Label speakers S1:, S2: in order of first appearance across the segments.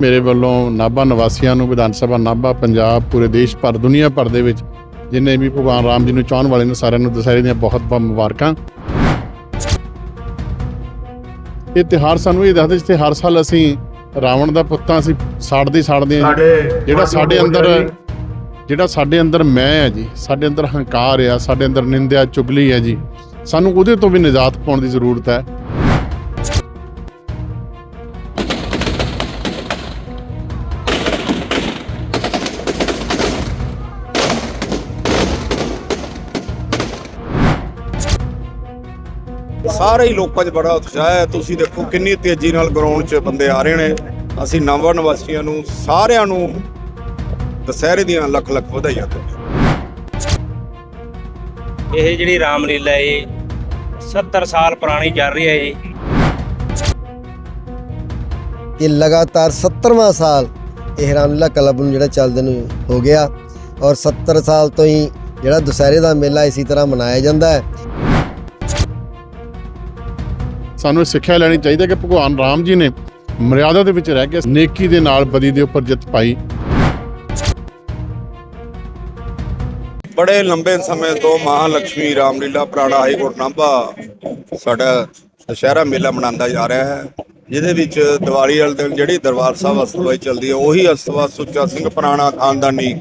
S1: ਮੇਰੇ ਵੱਲੋਂ ਨਾਭਾ ਨਿਵਾਸੀਆਂ ਨੂੰ ਵਿਧਾਨ ਸਭਾ ਨਾਭਾ ਪੰਜਾਬ ਪੂਰੇ ਦੇਸ਼ ਭਰ ਦੁਨੀਆ ਭਰ ਦੇ ਵਿੱਚ ਜਿੰਨੇ ਵੀ ਭਗਵਾਨ ਰਾਮ ਜੀ ਨੂੰ ਚਾਹਣ ਵਾਲੇ ਨੇ ਸਾਰਿਆਂ ਨੂੰ ਦੁਸਹਿਰੇ ਦੀਆਂ ਬਹੁਤ ਬਹੁਤ ਮੁਬਾਰਕਾਂ। ਇਹ ਤਿਉਹਾਰ ਸਾਨੂੰ ਇਹ ਦੱਸਦਾ ਜਿੱਥੇ ਹਰ ਸਾਲ ਅਸੀਂ ਰਾਵਣ ਦਾ ਪੁੱਤਾਂ ਅਸੀਂ ਸਾੜਦੇ ਸਾੜਦੇ ਹਾਂ। ਜਿਹੜਾ ਸਾਡੇ ਅੰਦਰ ਜਿਹੜਾ ਸਾਡੇ ਅੰਦਰ ਮੈਂ ਹੈ ਜੀ ਸਾਡੇ ਅੰਦਰ ਹੰਕਾਰ ਆ ਸਾਡੇ ਅੰਦਰ ਨਿੰਦਿਆ ਚੁਗਲੀ ਹੈ ਜੀ ਸਾਨੂੰ ਉਹਦੇ ਤੋਂ ਵੀ ਨਿਜਾਤ ਪਾਉਣ ਦੀ ਜ਼ਰੂਰਤ ਹੈ।
S2: ਸਾਰੇ ਹੀ ਲੋਕਾਂ 'ਚ ਬੜਾ ਉਤਸ਼ਾਹ ਹੈ। ਤੁਸੀਂ ਦੇਖੋ ਕਿੰਨੀ ਤੇਜ਼ੀ ਨਾਲ ਗਰਾਊਂਡ 'ਚ ਬੰਦੇ ਆ ਰਹੇ ਨੇ। ਅਸੀਂ ਨਵਾਂ ਨਿਵਾਸੀਆਂ ਨੂੰ ਸਾਰਿਆਂ ਨੂੰ ਦੁਸਹਿਰੇ ਦੀਆਂ ਲੱਖ ਲੱਖ ਵਧਾਈਆਂ ਦਿੰਦੇ।
S3: ਇਹ ਜਿਹੜੀ ਰਾਮਲੀਲਾ ਇਹ 70 ਸਾਲ ਪੁਰਾਣੀ ਚੱਲ ਰਹੀ ਹੈ ਜੀ।
S4: ਕਿ ਲਗਾਤਾਰ 70ਵਾਂ ਸਾਲ ਇਹ ਰਾਮਲੀਲਾ ਕਲੱਬ ਨੂੰ ਜਿਹੜਾ ਚੱਲਦੇ ਨੂੰ ਹੋ ਗਿਆ ਔਰ 70 ਸਾਲ ਤੋਂ ਹੀ ਜਿਹੜਾ ਦੁਸਹਿਰੇ ਦਾ ਮੇਲਾ ਇਸੇ ਤਰ੍ਹਾਂ ਮਨਾਇਆ ਜਾਂਦਾ ਹੈ।
S1: ਸਾਨੂੰ ਇਹ ਸਿੱਖਿਆ ਲੈਣੀ ਚਾਹੀਦੀ ਹੈ ਕਿ ਭਗਵਾਨ ਰਾਮ ਜੀ ਨੇ ਮਰਿਆਦਾ ਦੇ ਵਿੱਚ ਰਹਿ ਕੇ ਨੇਕੀ ਦੇ ਨਾਲ ਬਦੀ ਦੇ ਉੱਪਰ ਜਿੱਤ ਪਾਈ।
S2: ਬੜੇ ਲੰਬੇ ਸਮੇਂ ਤੋਂ ਮਹਾਲక్ష్ਮੀ ਰਾਮਲੀਲਾ ਪੁਰਾਣਾ ਹਾਈਕੋਰਟ ਨਾਭਾ ਸਾਡਾ ਦੁਸਹਿਰਾ ਮੇਲਾ ਮਨਾਉਂਦਾ ਜਾ ਰਿਹਾ ਹੈ, ਜਿਹਦੇ ਵਿੱਚ ਦੀਵਾਲੀ ਵਾਲੇ ਦਿਨ ਜਿਹੜੀ ਦਰਬਾਰ ਸਾਹਿਬ ਅਸਤਵਾਜੀ ਚੱਲਦੀ ਹੈ, ਉਹੀ ਅਸਤਵਾ ਸੁੱਚਾ ਸਿੰਘ ਪੁਰਾਣਾ ਖਾਨਦਾਨੀ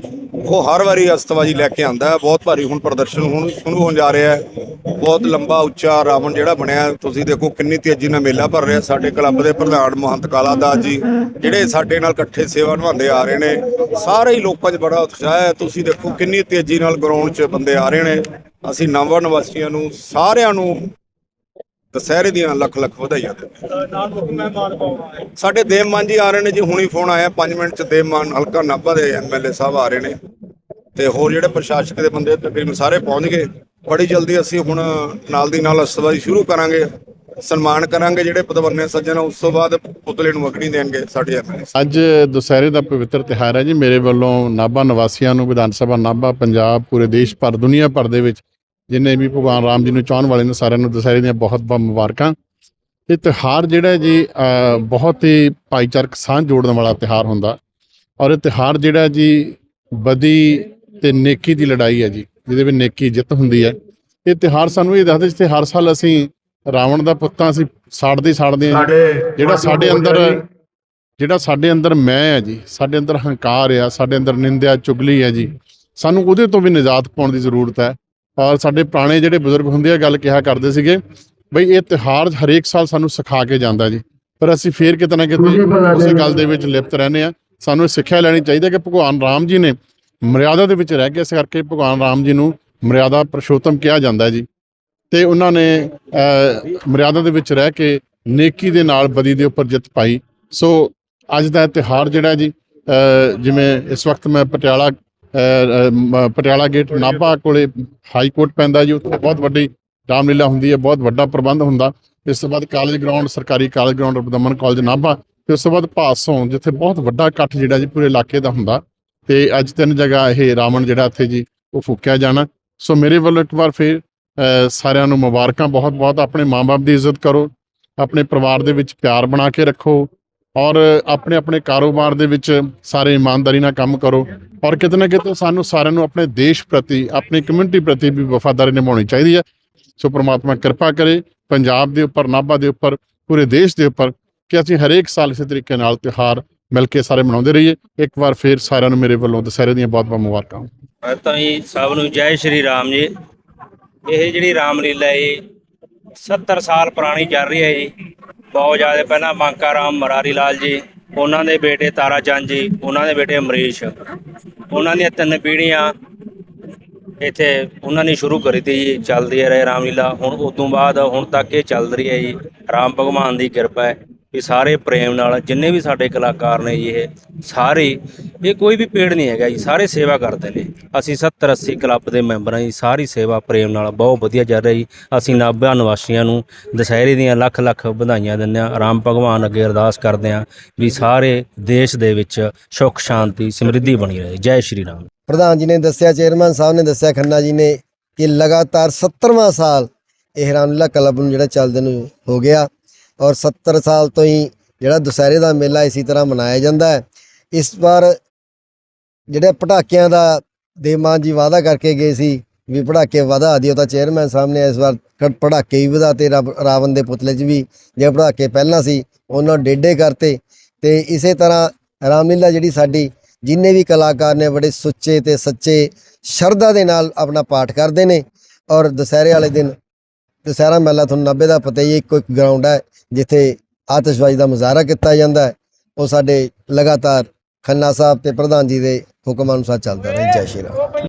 S2: ਉਹ ਹਰ ਵਾਰੀ ਅਸਤਵਾਜੀ ਲੈ ਕੇ ਆਂਦਾ ਹੈ। ਬਹੁਤ ਭਾਰੀ ਹੁਣ ਪ੍ਰਦਰਸ਼ਨ ਹੁਣ ਸ਼ੁਰੂ ਹੋਣ ਜਾ ਰਿਹਾ ਹੈ। ਬਹੁਤ ਲੰਬਾ, ਉੱਚਾ ਰਾਵਣ ਜਿਹੜਾ ਬਣਿਆ ਤੁਸੀਂ ਦੇਖੋ ਕਿੰਨੀ ਤੇਜ਼ੀ ਨਾਲ ਮੇਲਾ ਭਰ ਰਿਹਾ ਸਾਡੇ ਕਲੱਬ ਦੇ ਪ੍ਰਧਾਨ ਮਹੰਤ ਕਾਲਾ ਦਾਸ ਜੀ, ਜਿਹੜੇ ਸਾਡੇ ਨਾਲ ਇਕੱਠੇ ਸੇਵਾ ਨਿਭਾਉਂਦੇ ਆ ਰਹੇ ਨੇ। ਸਾਰੇ ਹੀ ਲੋਕਾਂ 'ਚ ਬੜਾ ਉਤਸ਼ਾਹ ਹੈ। ਤੁਸੀਂ ਦੇਖੋ ਕਿੰਨੀ ਤੇਜ਼ੀ ਨਾਲ ਗਰਾਊਂਡ 'ਚ ਬੰਦੇ ਆ ਰਹੇ ਨੇ। ਅਸੀਂ ਨਵਾਂ ਨਿਵਾਸੀਆਂ ਨੂੰ, ਸਾਰਿਆਂ ਨੂੰ ਦੁਸਹਿਰੇ ਦੀਆਂ ਲੱਖ ਲੱਖ ਵਧਾਈਆਂ ਦਿੰਦੇ ਹਾਂ। ਸਾਡੇ ਦੇਵਮਾਨ ਜੀ ਆ ਰਹੇ ਨੇ ਜੀ। ਹੁਣੀ ਫੋਨ ਆਇਆ। 5 ਮਿੰਟ 'ਚ ਦੇਵ ਮਾਨ ਹਲਕਾ ਨਾਭਾ ਦੇ ਐਮਐਲਏ ਸਾਹਿਬ ਆ ਰਹੇ ਨੇ। ਤੇ ਹੋਰ ਜਿਹੜੇ ਪ੍ਰਸ਼ਾਸਕ ਦੇ ਬੰਦੇ ਤਕਰੀਬਨ ਸਾਰੇ ਪਹੁੰਚ ਗਏ ਬੜੀ ਜਲਦੀ ਅਸੀਂ ਹੁਣ ਨਾਲ ਦੀ ਨਾਲ ਅਸਤਵਾਜੀ ਸ਼ੁਰੂ ਕਰਾਂਗੇ। ਸਨਮਾਨ ਕਰਾਂਗੇ ਜਿਹੜੇ ਪਦਵੰਨੇ ਸੱਜਣ, ਉਸ ਤੋਂ ਬਾਅਦ ਪੁਤਲੇ ਨੂੰ ਅਗਨੀ ਦੇਣਗੇ ਸਾਡੇ ਐਮਐਲਏ
S1: ਅੱਜ ਦੁਸਹਿਰੇ ਦਾ ਪਵਿੱਤਰ ਤਿਉਹਾਰ ਹੈ ਜੀ। ਮੇਰੇ ਵੱਲੋਂ ਨਾਭਾ ਨਿਵਾਸੀਆਂ ਨੂੰ, ਵਿਧਾਨ ਸਭਾ ਨਾਭਾ, ਪੰਜਾਬ, ਪੂਰੇ ਦੇਸ਼ ਭਰ, ਦੁਨੀਆ ਭਰ ਦੇ ਵਿੱਚ ਜਿੰਨੇ ਵੀ ਭਗਵਾਨ ਰਾਮ ਜੀ ਨੂੰ ਚਾਹਣ ਵਾਲੇ ਨੇ ਸਾਰਿਆਂ ਨੂੰ ਦੁਸਹਿਰੇ ਦੀਆਂ ਬਹੁਤ ਬਹੁਤ ਮੁਬਾਰਕਾਂ। ਇਹ ਤਿਉਹਾਰ ਜਿਹੜਾ ਜੀ ਬਹੁਤ ਹੀ ਭਾਈਚਾਰਕ ਸਾਂਝ ਜੋੜਨ ਵਾਲਾ ਤਿਉਹਾਰ ਹੁੰਦਾ। ਔਰ ਇਹ ਤਿਉਹਾਰ ਜਿਹੜਾ ਜੀ ਬਦੀ ਤੇ ਨੇਕੀ ਦੀ ਲੜਾਈ ਹੈ ਜੀ ਜਿਹਦੇ ਵਿੱਚ ਨੇਕੀ ਜਿੱਤ ਹੁੰਦੀ ਹੈ ਇਹ ਤਿਉਹਾਰ ਸਾਨੂੰ ਇਹ ਦੱਸਦਾ ਜਿੱਥੇ ਹਰ ਸਾਲ ਅਸੀਂ ਰਾਵਣ ਦਾ ਪੁੱਤਾਂ ਅਸੀਂ ਸਾੜਦੇ ਸਾੜਦੇ ਹਾਂ। ਜਿਹੜਾ ਸਾਡੇ ਅੰਦਰ ਜਿਹੜਾ ਸਾਡੇ ਅੰਦਰ ਮੈਂ ਹੈ ਜੀ ਸਾਡੇ ਅੰਦਰ ਹੰਕਾਰ ਆ ਸਾਡੇ ਅੰਦਰ ਨਿੰਦਿਆ ਚੁਗਲੀ ਹੈ ਜੀ ਸਾਨੂੰ ਉਹਦੇ ਤੋਂ ਵੀ ਨਿਜਾਤ ਪਾਉਣ ਦੀ ਜ਼ਰੂਰਤ ਹੈ। ਔਰ ਸਾਡੇ ਪੁਰਾਣੇ ਜਿਹੜੇ ਬਜ਼ੁਰਗ ਹੁੰਦੇ ਆ ਗੱਲ ਕਿਹਾ ਕਰਦੇ ਸੀਗੇ ਬਈ ਇਹ ਤਿਉਹਾਰ ਹਰੇਕ ਸਾਲ ਸਾਨੂੰ ਸਿਖਾ ਕੇ ਜਾਂਦਾ ਜੀ। ਪਰ ਅਸੀਂ ਫੇਰ ਕਿਤੇ ਨਾ ਕਿਤੇ ਉਸੇ ਗੱਲ ਦੇ ਵਿੱਚ। ਲਿਪਤ ਰਹਿੰਦੇ ਆ ਸਾਨੂੰ ਇਹ ਸਿੱਖਿਆ ਲੈਣੀ ਚਾਹੀਦੀ ਹੈ ਕਿ ਭਗਵਾਨ ਰਾਮ ਜੀ ਨੇ ਮਰਿਆਦਾ ਦੇ ਵਿੱਚ ਰਹਿ ਕੇ ਇਸ ਕਰਕੇ ਭਗਵਾਨ ਰਾਮ ਜੀ ਨੂੰ ਮਰਿਆਦਾ ਪੁਰਸ਼ੋਤਮ ਕਿਹਾ ਜਾਂਦਾ ਜੀ। ਤੇ ਉਹਨਾਂ ਨੇ ਮਰਿਆਦਾ ਦੇ ਵਿੱਚ ਰਹਿ ਕੇ ਨੇਕੀ ਦੇ ਨਾਲ ਬਦੀ ਦੇ ਉੱਪਰ ਜਿੱਤ ਪਾਈ। ਸੋ ਅੱਜ ਦਾ ਇਹ ਤਿਉਹਾਰ ਜਿਹੜਾ ਜੀ ਜਿਵੇਂ ਇਸ ਵਕਤ ਮੈਂ ਪਟਿਆਲਾ ਪਟਿਆਲਾ ਗੇਟ ਨਾਭਾ ਕੋਲੇ ਹਾਈ ਕੋਰਟ ਪੈਂਦਾ ਜੀ, ਉੱਥੇ ਬਹੁਤ ਵੱਡੀ ਰਾਮਲੀਲਾ ਹੁੰਦੀ ਹੈ, ਬਹੁਤ ਵੱਡਾ ਪ੍ਰਬੰਧ ਹੁੰਦਾ। ਇਸ ਤੋਂ ਬਾਅਦ ਕਾਲਜ ਗਰਾਊਂਡ, ਸਰਕਾਰੀ college ground, Ripudaman college Nabha, ਤੇ ਉਸ ਤੋਂ ਬਾਅਦ ਭਾਸੋਂ ਜਿੱਥੇ ਬਹੁਤ ਵੱਡਾ ਇਕੱਠ ਜਿਹੜਾ ਜੀ ਪੂਰੇ ਇਲਾਕੇ ਦਾ ਹੁੰਦਾ। ਤੇ ਅੱਜ ਤਿੰਨ ਜਗ੍ਹਾ ਇਹ ਰਾਵਣ ਜਿਹੜਾ ਇੱਥੇ ਜੀ, ਉਹ ਫੂਕਿਆ ਜਾਣਾ। ਸੋ ਮੇਰੇ ਵੱਲੋਂ ਇੱਕ ਵਾਰ ਫੇਰ ਸਾਰਿਆਂ ਨੂੰ ਮੁਬਾਰਕਾਂ ਬਹੁਤ ਬਹੁਤ ਆਪਣੇ ਮਾਪੇ ਦੀ ਇੱਜ਼ਤ ਕਰੋ, ਆਪਣੇ ਪਰਿਵਾਰ ਦੇ ਵਿੱਚ ਪਿਆਰ ਬਣਾ ਕੇ ਰੱਖੋ ਔਰ ਆਪਣੇ ਆਪਣੇ ਕਾਰੋਬਾਰ ਦੇ ਵਿੱਚ ਸਾਰੇ ਇਮਾਨਦਾਰੀ ਨਾਲ ਕੰਮ ਕਰੋ ਔਰ ਕਿਤੇ ਨਾ ਕਿਤੇ ਸਾਨੂੰ ਸਾਰਿਆਂ ਨੂੰ ਆਪਣੇ ਦੇਸ਼ ਪ੍ਰਤੀ, ਆਪਣੀ ਕਮਿਊਨਿਟੀ ਪ੍ਰਤੀ ਵੀ ਵਫਾਦਾਰੀ ਨਿਭਾਉਣੀ ਚਾਹੀਦੀ ਹੈ। ਸੋ ਪ੍ਰਮਾਤਮਾ ਕਿਰਪਾ ਕਰੇ, ਪੰਜਾਬ ਦੇ ਉੱਪਰ, ਨਾਭਾ ਦੇ ਉੱਪਰ, ਪੂਰੇ ਦੇਸ਼ ਦੇ ਉੱਪਰ ਕਿ ਅਸੀਂ ਹਰੇਕ ਸਾਲ ਇਸੇ ਤਰੀਕੇ ਨਾਲ ਤਿਉਹਾਰ ਮਿਲ ਕੇ ਸਾਰੇ ਮਨਾਉਂਦੇ ਰਹੀਏ। ਇੱਕ ਵਾਰ ਫੇਰ ਸਾਰਿਆਂ ਨੂੰ ਮੇਰੇ ਵੱਲੋਂ ਦੁਸਹਿਰੇ ਦੀਆਂ ਬਹੁਤ ਬਹੁਤ ਮੁਬਾਰਕਾਂ।
S3: ਮੈਂ ਤਾਂ ਜੀ ਸਭ ਨੂੰ ਜੈ ਸ਼੍ਰੀ ਰਾਮ ਜੀ। ਇਹ ਜਿਹੜੀ ਰਾਮਲੀਲਾ ਇਹ 70 ਸਾਲ ਪੁਰਾਣੀ ਚੱਲ ਰਹੀ ਹੈ ਜੀ। ਬਹੁਤ ਜ਼ਿਆਦਾ ਪਹਿਲਾਂ ਬਾਂਕਾ ਰਾਮ, ਮਰਾਰੀ ਲਾਲ ਜੀ, ਉਹਨਾਂ ਦੇ ਬੇਟੇ ਤਾਰਾ ਚੰਦ ਜੀ, ਉਹਨਾਂ ਦੇ ਬੇਟੇ ਅਮਰੀਸ਼। ਉਹਨਾਂ ਦੀਆਂ ਤਿੰਨ ਪੀੜ੍ਹੀਆਂ ਇੱਥੇ ਉਹਨਾਂ ਨੇ ਸ਼ੁਰੂ ਕਰੀ ਤੀ ਜੀ, ਚੱਲਦੀ ਹੈ ਰਾਮਲੀਲਾ ਹੁਣ ਉਸ ਤੋਂ ਬਾਅਦ ਹੁਣ ਤੱਕ ਇਹ ਚੱਲ ਰਹੀ ਹੈ ਜੀ। ਰਾਮ ਭਗਵਾਨ ਦੀ ਕਿਰਪਾ ਹੈ। ਵੀ ਸਾਰੇ ਪ੍ਰੇਮ ਨਾਲ, ਜਿੰਨੇ ਵੀ ਸਾਡੇ ਕਲਾਕਾਰ ਨੇ ਜੀ ਇਹ, ਸਾਰੇ, ਇਹ ਕੋਈ ਵੀ ਪੇੜ ਨਹੀਂ ਹੈਗਾ ਜੀ, ਸਾਰੇ ਸੇਵਾ ਕਰਦੇ ਨੇ। ਅਸੀਂ 70 80 ਕਲੱਬ ਦੇ ਮੈਂਬਰ ਹਾਂ ਜੀ, ਸਾਰੀ ਸੇਵਾ ਪ੍ਰੇਮ ਨਾਲ ਬਹੁਤ ਵਧੀਆ ਚੱਲ ਰਹੀ ਜੀ। ਅਸੀਂ ਨਾਭਾ ਨਿਵਾਸੀਆਂ ਨੂੰ ਦੁਸਹਿਰੇ ਦੀਆਂ ਲੱਖ ਲੱਖ ਵਧਾਈਆਂ ਦਿੰਦੇ ਹਾਂ। ਰਾਮ ਭਗਵਾਨ ਅੱਗੇ ਅਰਦਾਸ ਕਰਦੇ ਹਾਂ ਵੀ ਸਾਰੇ ਦੇਸ਼ ਦੇ ਵਿੱਚ ਸੁੱਖ, ਸ਼ਾਂਤੀ, ਸਮਰਿੱਧੀ ਬਣੀ ਰਹੇ। ਜੈ ਸ਼੍ਰੀ ਰਾਮ।
S4: ਪ੍ਰਧਾਨ ਜੀ ਨੇ ਦੱਸਿਆ, ਚੇਅਰਮੈਨ ਸਾਹਿਬ ਨੇ ਦੱਸਿਆ, ਖੰਨਾ ਜੀ ਨੇ ਕਿ ਲਗਾਤਾਰ 70ਵਾਂ ਸਾਲ ਇਹ ਰਾਮਲੀਲਾ ਕਲੱਬ ਨੂੰ ਜਿਹੜਾ ਚੱਲਦੇ ਨੂੰ ਹੋ ਗਿਆ। ਔਰ 70 ਸਾਲ ਤੋਂ ਹੀ ਜਿਹੜਾ ਦੁਸਹਿਰੇ ਦਾ ਮੇਲਾ ਇਸੇ ਤਰ੍ਹਾਂ ਮਨਾਇਆ ਜਾਂਦਾ ਹੈ। ਇਸ ਵਾਰ ਜਿਹੜੇ ਪਟਾਕਿਆਂ ਦਾ ਦੇਮਾਨ ਜੀ ਵਾਅਦਾ ਕਰਕੇ ਗਏ ਸੀ ਵੀ ਪੜਾਕੇ ਵਧਾ ਦਿਓ ਤਾਂ ਚੇਅਰਮੈਨ ਸਾਹਿਬ ਨੇ ਇਸ ਵਾਰ ਪੜਾਕੇ ਪਟਾਕੇ ਵੀ ਵਧਾਤੇ। ਰੱਬ- ਰਾਵਣ ਦੇ ਪੁਤਲੇ 'ਚ ਵੀ ਜੇ ਪੜਾਕੇ ਪਹਿਲਾਂ ਸੀ, ਉਹਨਾਂ ਨੂੰ ਡੇਢੇ ਕਰਤੇ। ਤੇ ਇਸੇ ਤਰ੍ਹਾਂ ਰਾਮਲੀਲਾ ਜਿਹੜੀ ਸਾਡੀ ਜਿੰਨੇ ਵੀ ਕਲਾਕਾਰ ਨੇ, ਬੜੇ ਸੁੱਚੇ ਤੇ ਸੱਚੇ ਸ਼ਰਧਾ ਦੇ ਨਾਲ ਆਪਣਾ ਪਾਠ ਕਰਦੇ ਨੇ। ਔਰ ਦੁਸਹਿਰੇ ਵਾਲੇ ਦਿਨ ਦੁਸਹਿਰਾ ਮੇਲਾ ਤੁਹਾਨੂੰ 90 ਦਾ ਪਤਾ ਹੀ ਹੈ, ਇੱਕੋ ਇੱਕ ਗਰਾਊਂਡ ਹੈ, ਜਿੱਥੇ ਆਤਿਸ਼ਬਾਜ਼ੀ ਦਾ ਮੁਜ਼ਾਹਰਾ ਕੀਤਾ ਜਾਂਦਾ ਹੈ। ਉਹ ਸਾਡੇ ਲਗਾਤਾਰ ਖੰਨਾ ਸਾਹਿਬ ਤੇ ਪ੍ਰਧਾਨ ਜੀ ਦੇ ਹੁਕਮ ਅਨੁਸਾਰ ਚੱਲਦਾ ਰਹੇ। ਜੈ ਸ਼੍ਰੀ ਰਾਮ।